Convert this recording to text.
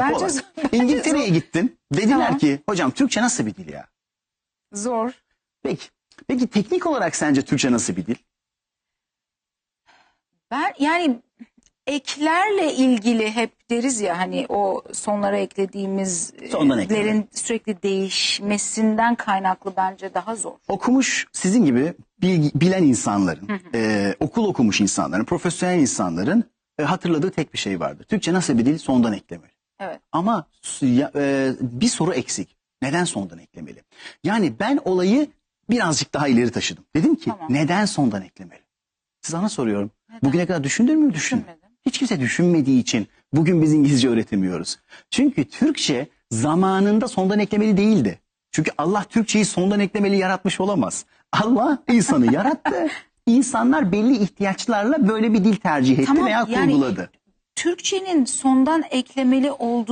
Bence zor. Bence İngiltere'ye zor. gittin. Dediler Tamam. ki hocam Türkçe nasıl bir dil ya? Zor. Peki. Peki teknik olarak sence Türkçe nasıl bir dil? Ben yani eklerle ilgili hep deriz ya hani o sonlara eklediğimiz Sondan e, ekleme. lerin sürekli değişmesinden kaynaklı bence daha zor. Okumuş sizin gibi bilgi- bilen insanların, e, okul okumuş insanların, profesyonel insanların e, hatırladığı tek bir şey vardır. Türkçe nasıl bir dil? Sondan eklemeli. Evet. Ama e, bir soru eksik. Neden sondan eklemeli? Yani ben olayı birazcık daha ileri taşıdım. Dedim ki Tamam. neden sondan eklemeli? Sana soruyorum. Neden? Bugüne kadar düşündün mü? Düşün. Düşünmedim. Hiç kimse düşünmediği için bugün biz İngilizce öğretemiyoruz. Çünkü Türkçe zamanında sondan eklemeli değildi. Çünkü Allah Türkçeyi sondan eklemeli yaratmış olamaz. Allah insanı yarattı. İnsanlar belli ihtiyaçlarla böyle bir dil tercih etti Tamam, veya yani kurguladı. Türkçenin sondan eklemeli olduğu